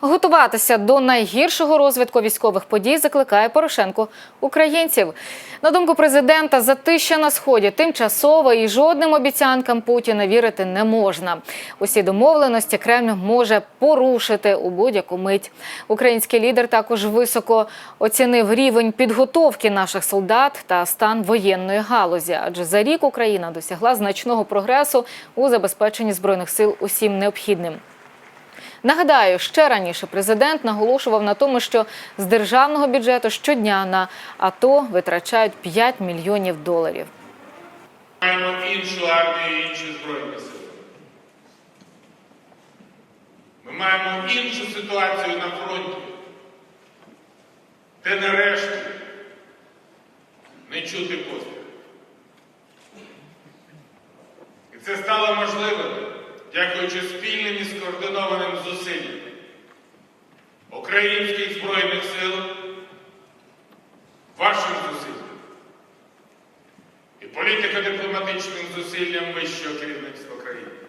Готуватися до найгіршого розвитку військових подій закликає Порошенко українців. На думку президента, затища на сході тимчасова і жодним обіцянкам Путіна вірити не можна. Усі домовленості Кремль може порушити у будь-яку мить. Український лідер також високо оцінив рівень підготовки наших солдат та стан воєнної галузі, адже за рік Україна досягла значного прогресу у забезпеченні збройних сил усім необхідним. Нагадаю, ще раніше президент наголошував на тому, що з державного бюджету щодня на АТО витрачають 5 мільйонів доларів. Маємо іншу армію і інші збройні сили. Ми маємо іншу ситуацію на фронті, де нарешті не чути пострілів. І це стало можливим, дякуючи спільним і скоординованим зусиллям українських збройних сил, вашим зусиллям і політико-дипломатичним зусиллям вищого керівництва країни.